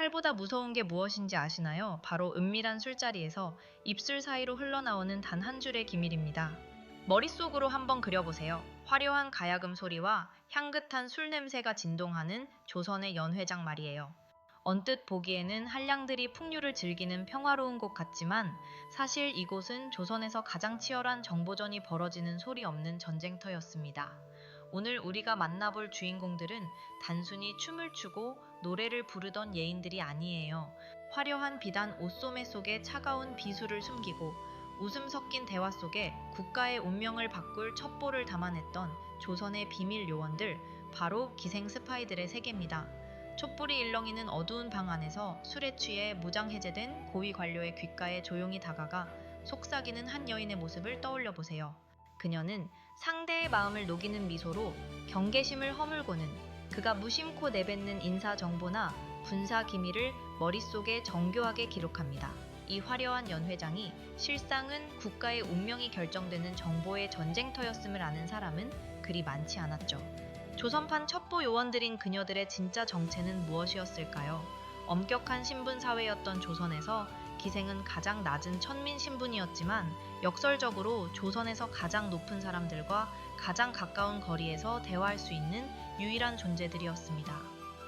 칼보다 무서운 게 무엇인지 아시나요? 바로 은밀한 술자리에서 입술 사이로 흘러나오는 단 한 줄의 기밀입니다. 머릿속으로 한번 그려보세요. 화려한 가야금 소리와 향긋한 술 냄새가 진동하는 조선의 연회장 말이에요. 언뜻 보기에는 한량들이 풍류를 즐기는 평화로운 곳 같지만 사실 이곳은 조선에서 가장 치열한 정보전이 벌어지는 소리 없는 전쟁터였습니다. 오늘 우리가 만나볼 주인공들은 단순히 춤을 추고 노래를 부르던 예인들이 아니에요. 화려한 비단 옷소매 속에 차가운 비수를 숨기고 웃음 섞인 대화 속에 국가의 운명을 바꿀 첩보를 담아냈던 조선의 비밀 요원들, 바로 기생 스파이들의 세계입니다. 촛불이 일렁이는 어두운 방 안에서 술에 취해 무장 해제된 고위 관료의 귓가에 조용히 다가가 속삭이는 한 여인의 모습을 떠올려 보세요. 그녀는 상대의 마음을 녹이는 미소로 경계심을 허물고는 그가 무심코 내뱉는 인사 정보나 군사 기밀을 머릿속에 정교하게 기록합니다. 이 화려한 연회장이 실상은 국가의 운명이 결정되는 정보의 전쟁터였음을 아는 사람은 그리 많지 않았죠. 조선판 첩보 요원들인 그녀들의 진짜 정체는 무엇이었을까요? 엄격한 신분 사회였던 조선에서 기생은 가장 낮은 천민 신분이었지만 역설적으로 조선에서 가장 높은 사람들과 가장 가까운 거리에서 대화할 수 있는 유일한 존재들이었습니다.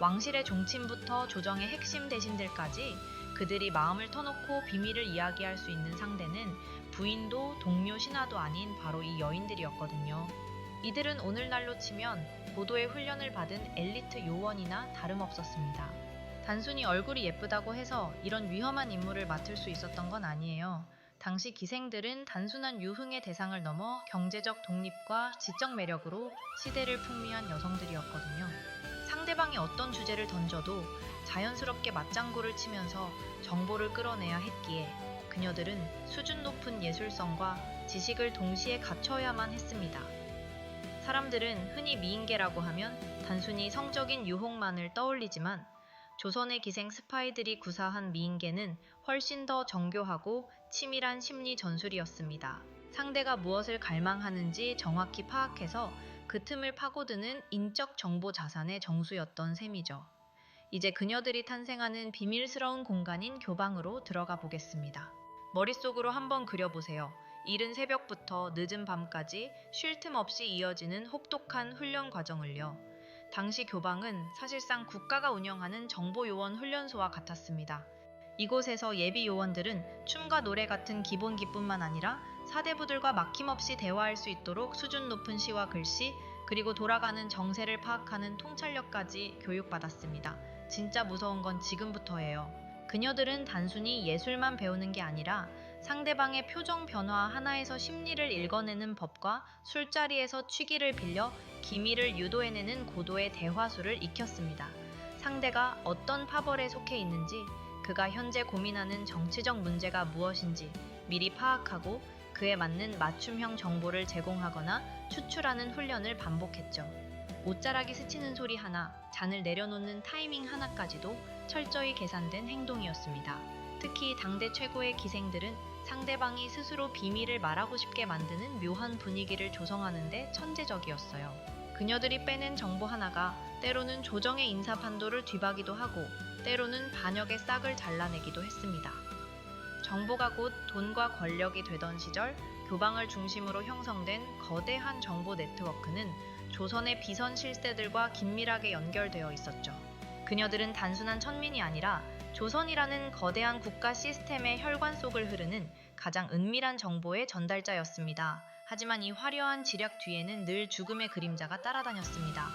왕실의 종친부터 조정의 핵심 대신들까지 그들이 마음을 터놓고 비밀을 이야기할 수 있는 상대는 부인도 동료 신하도 아닌 바로 이 여인들이었거든요. 이들은 오늘날로 치면 고도의 훈련을 받은 엘리트 요원이나 다름없었습니다. 단순히 얼굴이 예쁘다고 해서 이런 위험한 임무를 맡을 수 있었던 건 아니에요. 당시 기생들은 단순한 유흥의 대상을 넘어 경제적 독립과 지적 매력으로 시대를 풍미한 여성들이었거든요. 상대방이 어떤 주제를 던져도 자연스럽게 맞장구를 치면서 정보를 끌어내야 했기에 그녀들은 수준 높은 예술성과 지식을 동시에 갖춰야만 했습니다. 사람들은 흔히 미인계라고 하면 단순히 성적인 유혹만을 떠올리지만 조선의 기생 스파이들이 구사한 미인계는 훨씬 더 정교하고 치밀한 심리 전술이었습니다. 상대가 무엇을 갈망하는지 정확히 파악해서 그 틈을 파고드는 인적 정보 자산의 정수였던 셈이죠. 이제 그녀들이 탄생하는 비밀스러운 공간인 교방으로 들어가 보겠습니다. 머릿속으로 한번 그려보세요. 이른 새벽부터 늦은 밤까지 쉴 틈 없이 이어지는 혹독한 훈련 과정을요. 당시 교방은 사실상 국가가 운영하는 정보요원 훈련소와 같았습니다. 이곳에서 예비 요원들은 춤과 노래 같은 기본기뿐만 아니라 사대부들과 막힘없이 대화할 수 있도록 수준 높은 시와 글씨, 그리고 돌아가는 정세를 파악하는 통찰력까지 교육받았습니다. 진짜 무서운 건 지금부터예요. 그녀들은 단순히 예술만 배우는 게 아니라 상대방의 표정 변화 하나에서 심리를 읽어내는 법과 술자리에서 취기를 빌려 기밀을 유도해내는 고도의 대화술을 익혔습니다. 상대가 어떤 파벌에 속해 있는지, 그가 현재 고민하는 정치적 문제가 무엇인지 미리 파악하고 그에 맞는 맞춤형 정보를 제공하거나 추출하는 훈련을 반복했죠. 옷자락이 스치는 소리 하나, 잔을 내려놓는 타이밍 하나까지도 철저히 계산된 행동이었습니다. 특히 당대 최고의 기생들은 상대방이 스스로 비밀을 말하고 싶게 만드는 묘한 분위기를 조성하는데 천재적이었어요. 그녀들이 빼낸 정보 하나가 때로는 조정의 인사 판도를 뒤바기도 하고 때로는 반역의 싹을 잘라내기도 했습니다. 정보가 곧 돈과 권력이 되던 시절 교방을 중심으로 형성된 거대한 정보 네트워크는 조선의 비선 실세들과 긴밀하게 연결되어 있었죠. 그녀들은 단순한 천민이 아니라 조선이라는 거대한 국가 시스템의 혈관 속을 흐르는 가장 은밀한 정보의 전달자였습니다. 하지만 이 화려한 지략 뒤에는 늘 죽음의 그림자가 따라다녔습니다.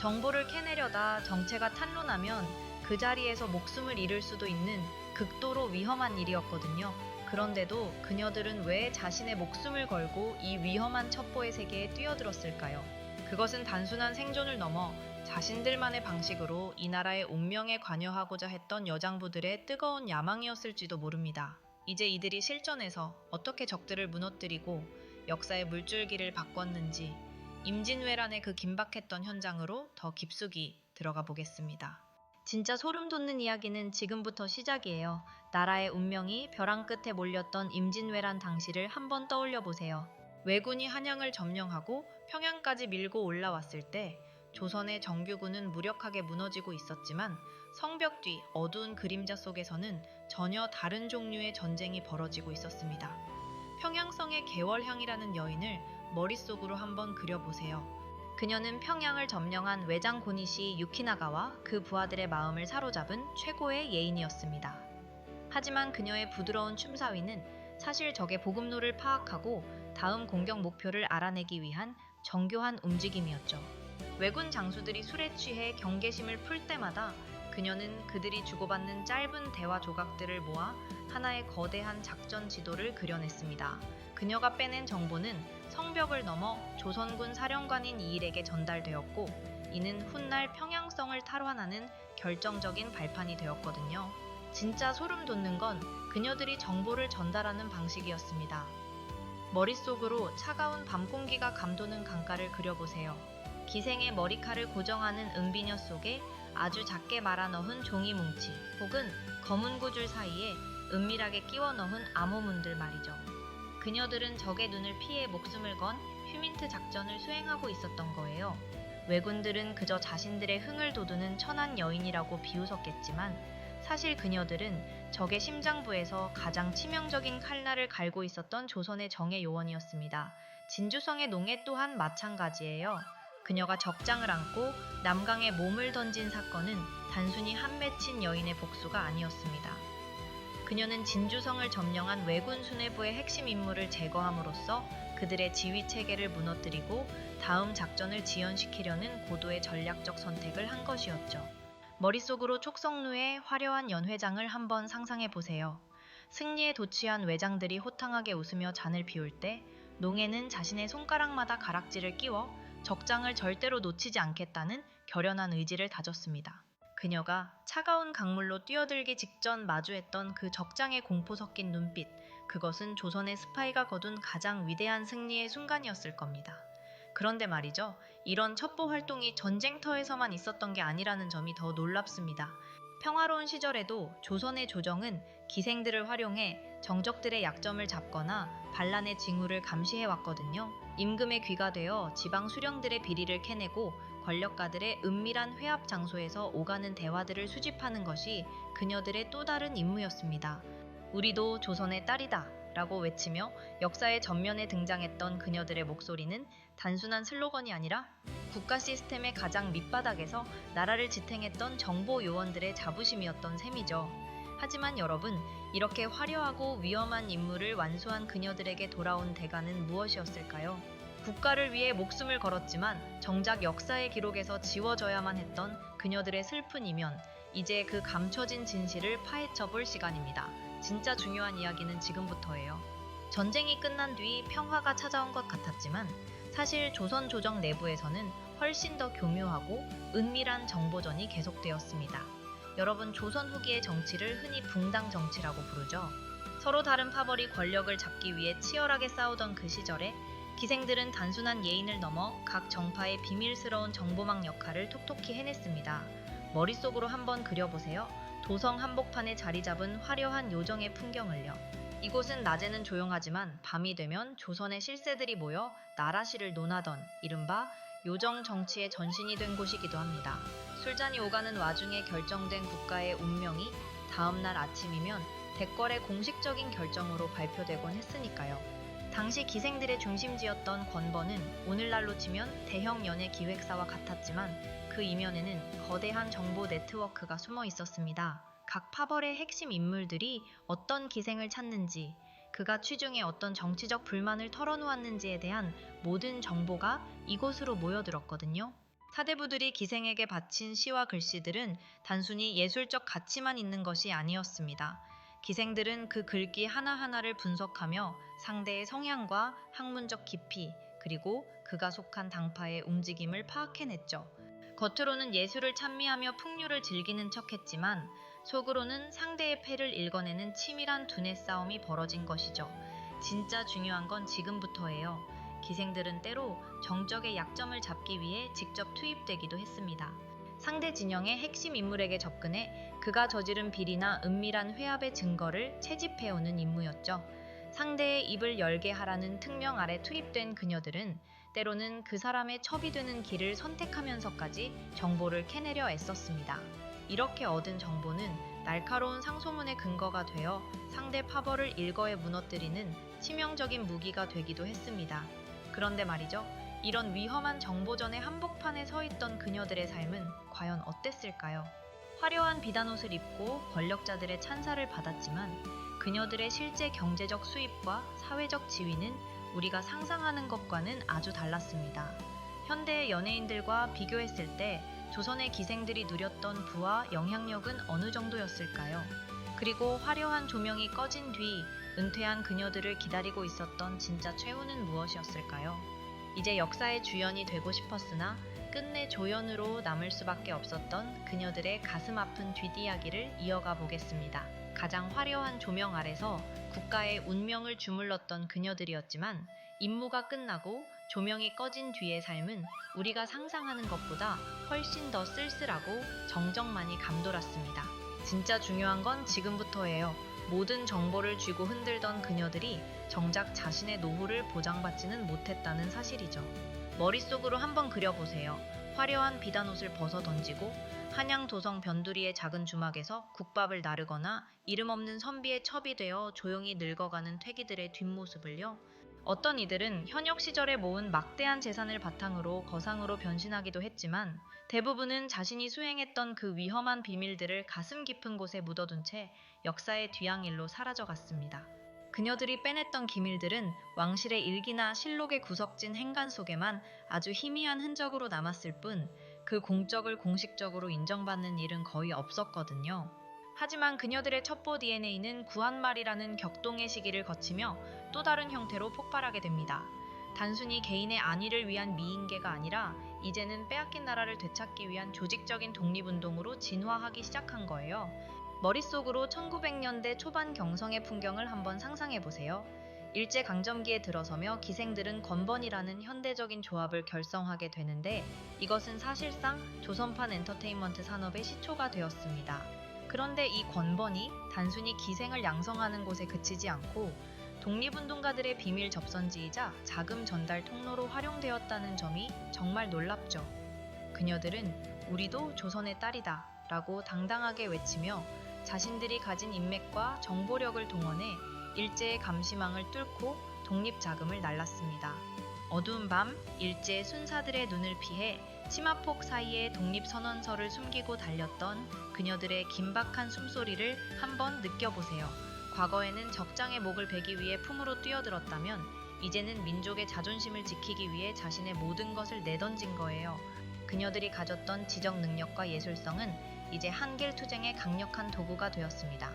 정보를 캐내려다 정체가 탄로나면 그 자리에서 목숨을 잃을 수도 있는 극도로 위험한 일이었거든요. 그런데도 그녀들은 왜 자신의 목숨을 걸고 이 위험한 첩보의 세계에 뛰어들었을까요? 그것은 단순한 생존을 넘어 자신들만의 방식으로 이 나라의 운명에 관여하고자 했던 여장부들의 뜨거운 야망이었을지도 모릅니다. 이제 이들이 실전에서 어떻게 적들을 무너뜨리고 역사의 물줄기를 바꿨는지 임진왜란의 그 긴박했던 현장으로 더 깊숙이 들어가 보겠습니다. 진짜 소름 돋는 이야기는 지금부터 시작이에요. 나라의 운명이 벼랑 끝에 몰렸던 임진왜란 당시를 한번 떠올려 보세요. 왜군이 한양을 점령하고 평양까지 밀고 올라왔을 때 조선의 정규군은 무력하게 무너지고 있었지만 성벽 뒤 어두운 그림자 속에서는 전혀 다른 종류의 전쟁이 벌어지고 있었습니다. 평양성의 개월향이라는 여인을 머릿속으로 한번 그려보세요. 그녀는 평양을 점령한 외장 고니시 유키나가와 그 부하들의 마음을 사로잡은 최고의 예인이었습니다. 하지만 그녀의 부드러운 춤사위는 사실 적의 보급로를 파악하고 다음 공격 목표를 알아내기 위한 정교한 움직임이었죠. 왜군 장수들이 술에 취해 경계심을 풀 때마다 그녀는 그들이 주고받는 짧은 대화 조각들을 모아 하나의 거대한 작전 지도를 그려냈습니다. 그녀가 빼낸 정보는 성벽을 넘어 조선군 사령관인 이일에게 전달되었고 이는 훗날 평양성을 탈환하는 결정적인 발판이 되었거든요. 진짜 소름 돋는 건 그녀들이 정보를 전달하는 방식이었습니다. 머릿속으로 차가운 밤 공기가 감도는 강가를 그려보세요. 기생의 머리칼을 고정하는 은비녀 속에 아주 작게 말아 넣은 종이 뭉치 혹은 검은 구줄 사이에 은밀하게 끼워 넣은 암호문들 말이죠. 그녀들은 적의 눈을 피해 목숨을 건 휴민트 작전을 수행하고 있었던 거예요. 왜군들은 그저 자신들의 흥을 돋우는 천한 여인이라고 비웃었겠지만 사실 그녀들은 적의 심장부에서 가장 치명적인 칼날을 갈고 있었던 조선의 정예 요원이었습니다. 진주성의 농해 또한 마찬가지예요. 그녀가 적장을 안고 남강에 몸을 던진 사건은 단순히 한 맺힌 여인의 복수가 아니었습니다. 그녀는 진주성을 점령한 왜군 수뇌부의 핵심 인물을 제거함으로써 그들의 지휘 체계를 무너뜨리고 다음 작전을 지연시키려는 고도의 전략적 선택을 한 것이었죠. 머릿속으로 촉성루의 화려한 연회장을 한번 상상해 보세요. 승리에 도취한 외장들이 호탕하게 웃으며 잔을 비울 때 농에는 자신의 손가락마다 가락지를 끼워 적장을 절대로 놓치지 않겠다는 결연한 의지를 다졌습니다. 그녀가 차가운 강물로 뛰어들기 직전 마주했던 그 적장의 공포 섞인 눈빛, 그것은 조선의 스파이가 거둔 가장 위대한 승리의 순간이었을 겁니다. 그런데 말이죠. 이런 첩보 활동이 전쟁터에서만 있었던 게 아니라는 점이 더 놀랍습니다. 평화로운 시절에도 조선의 조정은 기생들을 활용해 정적들의 약점을 잡거나 반란의 징후를 감시해 왔거든요. 임금의 귀가 되어 지방 수령들의 비리를 캐내고 권력가들의 은밀한 회합 장소에서 오가는 대화들을 수집하는 것이 그녀들의 또 다른 임무였습니다. 우리도 조선의 딸이다 라고 외치며 역사의 전면에 등장했던 그녀들의 목소리는 단순한 슬로건이 아니라 국가 시스템의 가장 밑바닥에서 나라를 지탱했던 정보 요원들의 자부심이었던 셈이죠. 하지만 여러분, 이렇게 화려하고 위험한 임무를 완수한 그녀들에게 돌아온 대가는 무엇이었을까요? 국가를 위해 목숨을 걸었지만 정작 역사의 기록에서 지워져야만 했던 그녀들의 슬픈 이면, 이제 그 감춰진 진실을 파헤쳐 볼 시간입니다. 진짜 중요한 이야기는 지금부터예요. 전쟁이 끝난 뒤 평화가 찾아온 것 같았지만 사실 조선 조정 내부에서는 훨씬 더 교묘하고 은밀한 정보전이 계속되었습니다. 여러분 조선 후기의 정치를 흔히 붕당 정치라고 부르죠. 서로 다른 파벌이 권력을 잡기 위해 치열하게 싸우던 그 시절에 기생들은 단순한 예인을 넘어 각 정파의 비밀스러운 정보망 역할을 톡톡히 해냈습니다. 머릿속으로 한번 그려보세요. 도성 한복판에 자리 잡은 화려한 요정의 풍경을요. 이곳은 낮에는 조용하지만 밤이 되면 조선의 실세들이 모여 나라시를 논하던 이른바 요정 정치의 전신이 된 곳이기도 합니다. 술잔이 오가는 와중에 결정된 국가의 운명이 다음날 아침이면 대궐의 공식적인 결정으로 발표되곤 했으니까요. 당시 기생들의 중심지였던 권번은 오늘날로 치면 대형 연예 기획사와 같았지만 그 이면에는 거대한 정보 네트워크가 숨어 있었습니다. 각 파벌의 핵심 인물들이 어떤 기생을 찾는지, 그가 취중에 어떤 정치적 불만을 털어놓았는지에 대한 모든 정보가 이곳으로 모여들었거든요. 사대부들이 기생에게 바친 시와 글씨들은 단순히 예술적 가치만 있는 것이 아니었습니다. 기생들은 그 글귀 하나하나를 분석하며 상대의 성향과 학문적 깊이, 그리고 그가 속한 당파의 움직임을 파악해냈죠. 겉으로는 예술을 찬미하며 풍류를 즐기는 척했지만 속으로는 상대의 패를 읽어내는 치밀한 두뇌 싸움이 벌어진 것이죠. 진짜 중요한 건 지금부터예요. 기생들은 때로 정적의 약점을 잡기 위해 직접 투입되기도 했습니다. 상대 진영의 핵심 인물에게 접근해 그가 저지른 비리나 은밀한 회합의 증거를 채집해오는 임무였죠. 상대의 입을 열게 하라는 특명 아래 투입된 그녀들은 때로는 그 사람의 첩이 되는 길을 선택하면서까지 정보를 캐내려 애썼습니다. 이렇게 얻은 정보는 날카로운 상소문의 근거가 되어 상대 파벌을 일거에 무너뜨리는 치명적인 무기가 되기도 했습니다. 그런데 말이죠. 이런 위험한 정보전의 한복판에 서 있던 그녀들의 삶은 과연 어땠을까요? 화려한 비단옷을 입고 권력자들의 찬사를 받았지만 그녀들의 실제 경제적 수입과 사회적 지위는 우리가 상상하는 것과는 아주 달랐습니다. 현대의 연예인들과 비교했을 때 조선의 기생들이 누렸던 부와 영향력은 어느 정도였을까요? 그리고 화려한 조명이 꺼진 뒤 은퇴한 그녀들을 기다리고 있었던 진짜 최후는 무엇이었을까요? 이제 역사의 주연이 되고 싶었으나 끝내 조연으로 남을 수밖에 없었던 그녀들의 가슴 아픈 뒷이야기를 이어가 보겠습니다. 가장 화려한 조명 아래서 국가의 운명을 주물렀던 그녀들이었지만 임무가 끝나고 조명이 꺼진 뒤의 삶은 우리가 상상하는 것보다 훨씬 더 쓸쓸하고 정적만이 감돌았습니다. 진짜 중요한 건 지금부터예요. 모든 정보를 쥐고 흔들던 그녀들이 정작 자신의 노후를 보장받지는 못했다는 사실이죠. 머릿속으로 한번 그려보세요. 화려한 비단옷을 벗어 던지고 한양 도성 변두리의 작은 주막에서 국밥을 나르거나 이름 없는 선비의 첩이 되어 조용히 늙어가는 퇴기들의 뒷모습을요. 어떤 이들은 현역 시절에 모은 막대한 재산을 바탕으로 거상으로 변신하기도 했지만 대부분은 자신이 수행했던 그 위험한 비밀들을 가슴 깊은 곳에 묻어둔 채 역사의 뒤양일로 사라져갔습니다. 그녀들이 빼냈던 기밀들은 왕실의 일기나 실록의 구석진 행간 속에만 아주 희미한 흔적으로 남았을 뿐 그 공적을 공식적으로 인정받는 일은 거의 없었거든요. 하지만 그녀들의 첩보 DNA는 구한말이라는 격동의 시기를 거치며 또 다른 형태로 폭발하게 됩니다. 단순히 개인의 안위를 위한 미인계가 아니라 이제는 빼앗긴 나라를 되찾기 위한 조직적인 독립운동으로 진화하기 시작한 거예요. 머릿속으로 1900년대 초반 경성의 풍경을 한번 상상해 보세요. 일제 강점기에 들어서며 기생들은 건번이라는 현대적인 조합을 결성하게 되는데 이것은 사실상 조선판 엔터테인먼트 산업의 시초가 되었습니다. 그런데 이 권번이 단순히 기생을 양성하는 곳에 그치지 않고 독립운동가들의 비밀 접선지이자 자금 전달 통로로 활용되었다는 점이 정말 놀랍죠. 그녀들은 우리도 조선의 딸이다 라고 당당하게 외치며 자신들이 가진 인맥과 정보력을 동원해 일제의 감시망을 뚫고 독립 자금을 날랐습니다. 어두운 밤 일제 순사들의 눈을 피해 치마폭 사이에 독립선언서를 숨기고 달렸던 그녀들의 긴박한 숨소리를 한번 느껴보세요. 과거에는 적장의 목을 베기 위해 품으로 뛰어들었다면 이제는 민족의 자존심을 지키기 위해 자신의 모든 것을 내던진 거예요. 그녀들이 가졌던 지적 능력과 예술성은 이제 한길 투쟁의 강력한 도구가 되었습니다.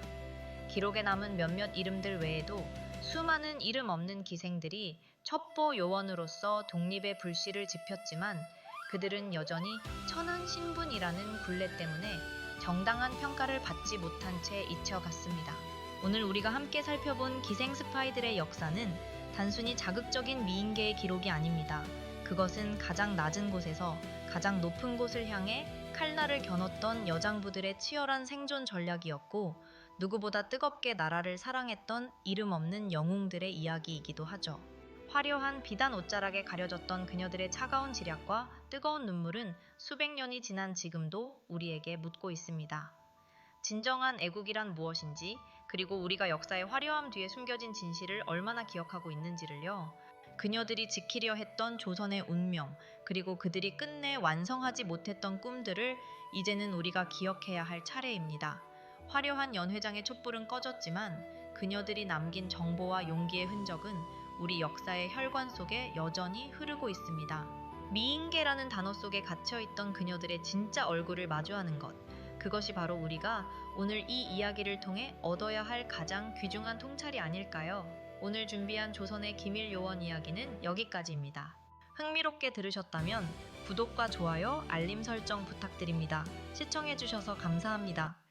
기록에 남은 몇몇 이름들 외에도 수많은 이름 없는 기생들이 첩보 요원으로서 독립의 불씨를 지폈지만 그들은 여전히 천한 신분이라는 굴레 때문에 정당한 평가를 받지 못한 채 잊혀갔습니다. 오늘 우리가 함께 살펴본 기생 스파이들의 역사는 단순히 자극적인 미인계의 기록이 아닙니다. 그것은 가장 낮은 곳에서 가장 높은 곳을 향해 칼날을 겨눴던 여장부들의 치열한 생존 전략이었고 누구보다 뜨겁게 나라를 사랑했던 이름 없는 영웅들의 이야기이기도 하죠. 화려한 비단 옷자락에 가려졌던 그녀들의 차가운 지략과 뜨거운 눈물은 수백 년이 지난 지금도 우리에게 묻고 있습니다. 진정한 애국이란 무엇인지, 그리고 우리가 역사의 화려함 뒤에 숨겨진 진실을 얼마나 기억하고 있는지를요. 그녀들이 지키려 했던 조선의 운명, 그리고 그들이 끝내 완성하지 못했던 꿈들을 이제는 우리가 기억해야 할 차례입니다. 화려한 연회장의 촛불은 꺼졌지만 그녀들이 남긴 정보와 용기의 흔적은 우리 역사의 혈관 속에 여전히 흐르고 있습니다. 미인계라는 단어 속에 갇혀있던 그녀들의 진짜 얼굴을 마주하는 것. 그것이 바로 우리가 오늘 이 이야기를 통해 얻어야 할 가장 귀중한 통찰이 아닐까요? 오늘 준비한 조선의 기밀 요원 이야기는 여기까지입니다. 흥미롭게 들으셨다면 구독과 좋아요, 알림 설정 부탁드립니다. 시청해주셔서 감사합니다.